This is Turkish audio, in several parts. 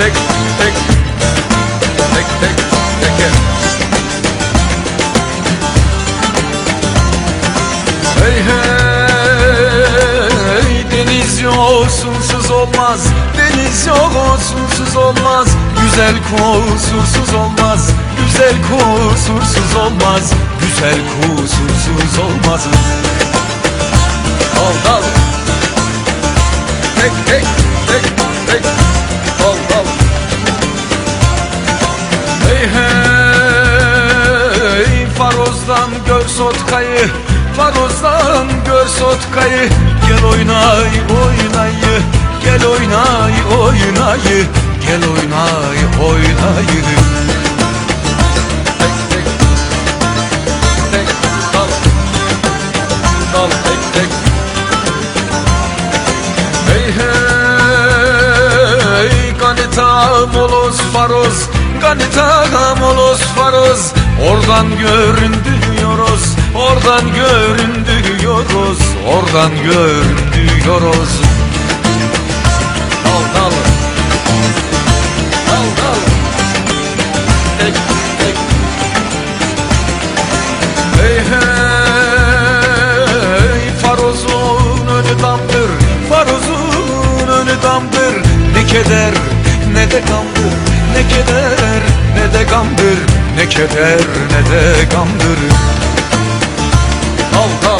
tek tek tek tek teker. Hey hey deniz yok sunsuz olmaz. Deniz yok sunsuz olmaz. Güzel kusursuz olmaz. Güzel kusursuz olmaz. Güzel kusursuz olmaz. Al al. Tek tek tek. Faroz'dan gör sotkayı Faroz'dan gör sotkayı. Gel oynay oynayı Gel oynay oynayı. Gel oynay oynayı. Tek tek Tek dal tek tek Hey hey Ganita molos faroz Ganita molos faroz Oradan göründüyoruz Oradan göründüyoruz Oradan göründüyoruz Dal dal. Dal dal. Tek tek. Hey hey Farozun önü damdır Farozun önü damdır. Ne keder ne de gamdır Ne keder ne de gamdır Ne keder ne de gamdır. Dal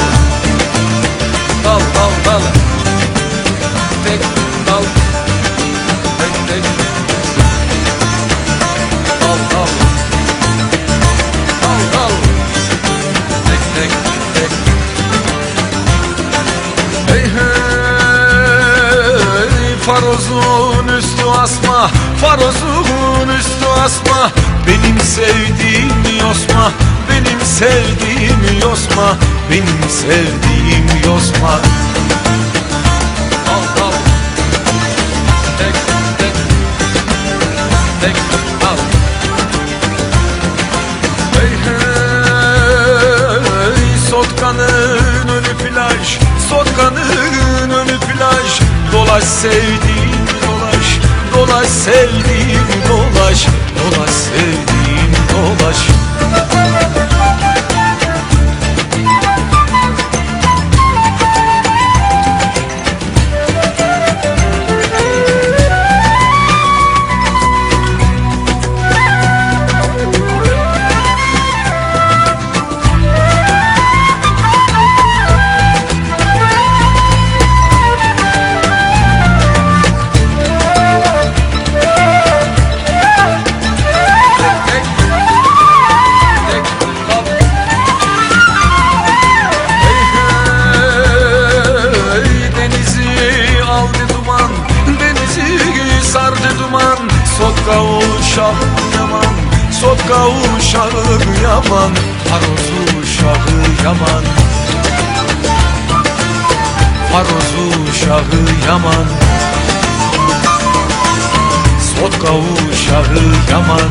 Farozun üstü asma Farozun üstü asma. Benim sevdiğim yosma Benim sevdiğim yosma Benim sevdiğim yosma. Al al Dolaş sevdiğim dolaş Dolaş sevdiğim dolaş Dolaş sevdiğim dolaş Sotka uşağı yaman Sotka uşağı yaman Haroz uşağı yaman. Haroz uşağı yaman. Sotka uşağı yaman